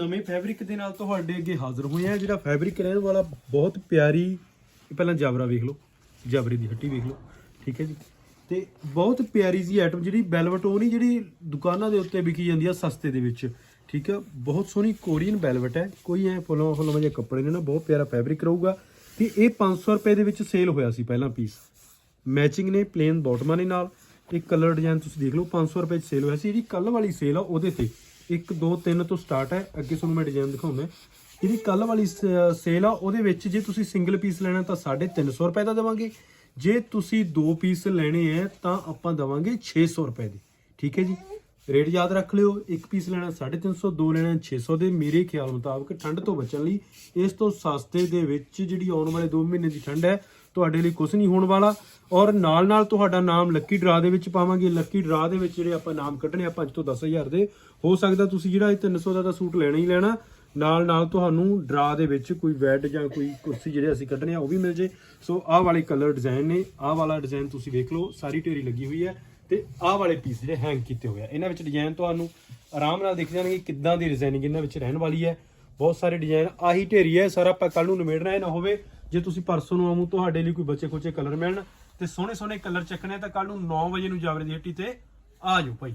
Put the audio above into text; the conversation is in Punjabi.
ਨਵੇਂ ਫੈਬਰਿਕ ਦੇ ਨਾਲ ਤੁਹਾਡੇ ਅੱਗੇ ਹਾਜ਼ਰ ਹੋਏ ਆ ਜਿਹੜਾ ਫੈਬਰਿਕ ਰਹਿਣ ਵਾਲਾ ਬਹੁਤ ਪਿਆਰੀ, ਇਹ ਪਹਿਲਾਂ ਜਾਬਰਾ ਵੇਖ ਲਓ, ਜਾਬਰੇ ਦੀ ਹੱਟੀ ਵੇਖ ਲਓ, ਠੀਕ ਹੈ ਜੀ। ਤੇ ਬਹੁਤ ਪਿਆਰੀ ਜੀ ਆਈਟਮ ਜਿਹੜੀ ਵੈਲਵਟ ਉਹ ਨਹੀਂ ਜਿਹੜੀ ਦੁਕਾਨਾਂ ਦੇ ਉੱਤੇ ਵਿਕੀ ਜਾਂਦੀ ਆ ਸਸਤੇ ਦੇ ਵਿੱਚ, ਠੀਕ ਆ। ਬਹੁਤ ਸੋਹਣੀ ਕੋਰੀਅਨ ਵੈਲਵਟ ਹੈ, ਕੋਈ ਐ ਫੁੱਲਾਂ ਫੁੱਲਾਂ ਜਿਹੇ ਕੱਪੜੇ ਨੇ ਨਾ, ਬਹੁਤ ਪਿਆਰਾ ਫੈਬਰਿਕ ਰਹੂਗਾ। ਤੇ ਇਹ 500 ਰੁਪਏ ਦੇ ਵਿੱਚ ਸੇਲ ਹੋਇਆ ਸੀ ਪਹਿਲਾਂ ਪੀਸ ਮੈਚਿੰਗ ਨੇ ਪਲੇਨ ਬਾਟਮਾਂ ਨੇ ਨਾਲ, ਇਹ ਕਲਰ ਡਿਜ਼ਾਈਨ ਤੁਸੀਂ ਦੇਖ ਲਓ 500 ਰੁਪਏ ਚ ਸੇਲ ਹੋਇਆ ਸੀ। ਜਿਹੜੀ ਕੱਲ ਵਾਲੀ ਸੇਲ ਆ, ਉਹਦੇ ਤੇ 1 2 3 ਤੋਂ ਸਟਾਰਟ ਹੈ। ਅੱਗੇ ਤੁਹਾਨੂੰ ਮੈਂ ਡਿਜ਼ਾਈਨ ਦਿਖਾਉਂਦਾ। ਜਿਹੜੀ ਕੱਲ ਵਾਲੀ ਸੇਲ ਆ, ਉਹਦੇ ਵਿੱਚ ਜੇ ਤੁਸੀਂ ਸਿੰਗਲ ਪੀਸ ਲੈਣਾ ਤਾਂ 350 ਰੁਪਏ ਦਾ ਦੇਵਾਂਗੇ। ਜੇ ਤੁਸੀਂ ਦੋ ਪੀਸ ਲੈਣੇ ਆ ਤਾਂ ਆਪਾਂ ਦੇਵਾਂਗੇ 600 ਰੁਪਏ ਦੇ। ਠੀਕ ਹੈ ਜੀ? ਰੇਟ ਯਾਦ ਰੱਖ ਲਿਓ, ਇੱਕ ਪੀਸ ਲੈਣਾ 350 ਦੋ ਲੈਣਾ 600 ਦੇ। ਮੇਰੇ ਖਿਆਲ ਮੁਤਾਬਕ ਠੰਡ ਤੋਂ ਬਚਣ ਲਈ ਇਸ ਤੋਂ ਸਸਤੇ ਦੇ ਵਿੱਚ ਜਿਹੜੀ ਆਉਣ ਵਾਲੇ 2 ਮਹੀਨੇ ਦੀ ਠੰਡ ਹੈ ਤੁਹਾਡੇ ਲਈ ਕੁਝ ਨਹੀਂ ਹੋਣ ਵਾਲਾ ਔਰ ਨਾਲ ਨਾਲ ਤੁਹਾਡਾ ਨਾਮ ਲੱਕੀ ਡਰਾ ਦੇ ਵਿੱਚ ਪਾਵਾਂਗੇ। ਲੱਕੀ ਡਰਾ ਦੇ ਵਿੱਚ ਜਿਹੜੇ ਆਪਾਂ ਨਾਮ ਕੱਢਣੇ ਆ ਅੱਜ ਤੋਂ 10000 ਦੇ। ਹੋ ਸਕਦਾ ਤੁਸੀਂ ਜਿਹੜਾ ਇਹ 300 ਦਾ ਤਾਂ ਸੂਟ ਲੈਣਾ ਹੀ ਲੈਣਾ। ਨਾਲ ਨਾਲ ਤੁਹਾਨੂੰ ਡਰਾ ਦੇ ਵਿੱਚ ਕੋਈ ਬੈੱਡ ਜਾਂ ਕੋਈ ਕੁਰਸੀ ਜਿਹੜੇ ਅਸੀਂ ਕੱਢਣੇ ਆ, ਉਹ ਵੀ ਮਿਲ ਜੇ। ਸੋ ਆਹ ਵਾਲੇ ਕਲਰ ਡਿਜ਼ਾਈਨ ਨੇ। ਆਹ ਵਾਲਾ ਡਿਜ਼ਾਈਨ ਤੁਸੀਂ ਵੇਖ ਲਓ, ਸਾਰੀ ਢੇਰੀ ਲੱਗੀ ਹੋਈ ਹੈ ਤੇ ਆਹ ਵਾਲੇ ਪੀਸ ਜਿਹੜੇ ਹੈਂਗ ਕੀਤੇ ਹੋਏ ਆ। ਇਹਨਾਂ ਵਿੱਚ ਡਿਜ਼ਾਈਨ ਤੁਹਾਨੂੰ ਆਰਾਮ ਨਾਲ ਦਿਖ ਜਾਣਗੇ ਕਿੱਦਾਂ ਦੀ ਡਿਜ਼ਾਈਨਿੰਗ ਇਹਨਾਂ ਵਿੱਚ ਰਹਿਣ ਵਾਲੀ ਹੈ। ਬਹੁਤ ਸਾਰੇ ਡਿਜ਼ਾਈਨ ਆਹੀ ਢੇਰੀ ਹੈ, ਸਾਰਾ ਆਪਾਂ ਕੱਲ ਨੂੰ ਨਿਮੇੜਨਾ ਇਹ ਨਾ ਹੋਵੇ। ਜੇ ਤੁਸੀਂ ਪਰਸੋਂ ਨੂੰ ਆਵੋ ਤੁਹਾਡੇ ਲਈ ਕੋਈ ਬਚੇ ਖੋਚੇ ਕਲਰ ਮਿਲਣ, ਤੇ ਸੋਹਣੇ ਸੋਹਣੇ ਕਲਰ ਚੱਕਣੇ ਤਾਂ ਕੱਲ ਨੂੰ 9 ਵਜੇ ਨੂੰ ਜਾਵਰੇ ਦੀ ਹੱਟੀ ਤੇ ਆ ਜਾਓ ਭਾਈ।